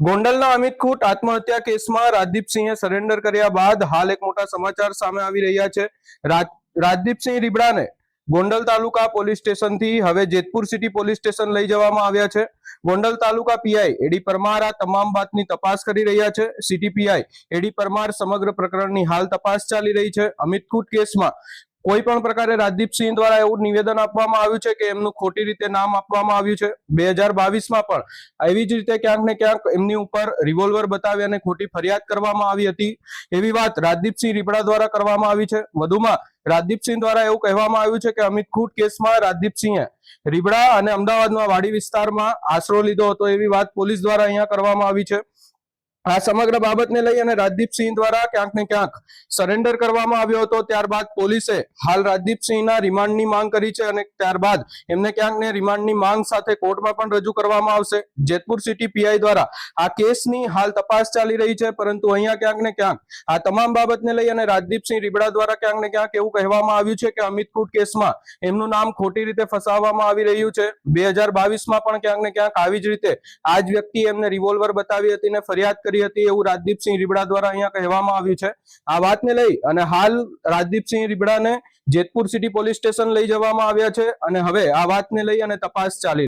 ગોંડલના અમિત ખૂટ આત્મહત્યા કેસમાં રાજદીપસિંહે સરેન્ડર કર્યા બાદ હાલ એક મોટા સમાચાર સામે આવી રહ્યા છે. રાજ- રાજદીપસિંહ રીબડાને ગોંડલ તાલુકા પોલીસ સ્ટેશનથી હવે જેતપુર સિટી પોલીસ સ્ટેશન લઈ જવામાં આવ્યા છે. Gondal taluka PI A D Parmar આ તમામ વાતની તપાસ કરી રહ્યા છે. સિટી પીઆઈ એડી પરમાર સમગ્ર પ્રકરણની હાલ તપાસ ચાલી રહી છે. અમિત ખૂટ કેસમાં કોઈ પણ પ્રકારે રાજદીપસિંહ દ્વારા એવું નિવેદન આપવામાં આવ્યું છે કે એમનું ખોટી રીતે નામ આપવામાં આવ્યું છે. બે હજાર બાવીસમાં પણ એવી જ રીતે ક્યાંક ને ક્યાંક એમની ઉપર રિવોલ્વર બતાવી અને ખોટી ફરિયાદ કરવામાં આવી હતી. એવી વાત રાજદીપસિંહ રીબડા દ્વારા કરવામાં આવી છે. વધુમાં રાજદીપસિંહ દ્વારા એવું કહેવામાં આવ્યું છે કે અમિત ખૂટ કેસમાં રાજદીપસિંહે રીબડા અને અમદાવાદમાં વાડી વિસ્તારમાં આશરો લીધો હતો. એવી વાત પોલીસ દ્વારા અહીંયા કરવામાં આવી છે. આ સમગ્ર બાબતને લઈ અને રાજદીપસિંહ દ્વારા ક્યાંક ને ક્યાંક સરેન્ડર કરવામાં આવ્યો હતો. ત્યારબાદ પોલીસે હાલ રાજદીપસિંહના રિમાન્ડની માંગ કરી છે અને ત્યારબાદ એમને ક્યાંક ને રિમાન્ડની માંગ સાથે કોર્ટમાં પણ રજૂ કરવામાં આવશે. જેતપુર સિટી પીઆઈ દ્વારા આ કેસની હાલ તપાસ ચાલી રહી છે, પરંતુ અહીંયા ક્યાંક ને ક્યાંક આ તમામ બાબતને લઈ અને રાજદીપસિંહ રીબડા દ્વારા ક્યાંક ને ક્યાંક એવું કહેવામાં આવ્યું છે કે અમિત કેસમાં એમનું નામ ખોટી રીતે ફસાવવામાં આવી રહ્યું છે. બે હજાર બાવીસમાં પણ ક્યાંક ને ક્યાંક આવી જ રીતે આ જ વ્યક્તિ એમને રિવોલ્વર બતાવી હતી ને ફરિયાદ કરી હતી એવું રાજદીપસિંહ રીબડા દ્વારા અહીંયા કહેવામાં આવ્યું છે. આ વાતને લઈ અને હાલ રાજદીપસિંહ રીબડાને જેતપુર સિટી પોલીસ સ્ટેશન લઈ જવામાં આવ્યા છે અને હવે આ વાતને લઈ અને તપાસ ચાલી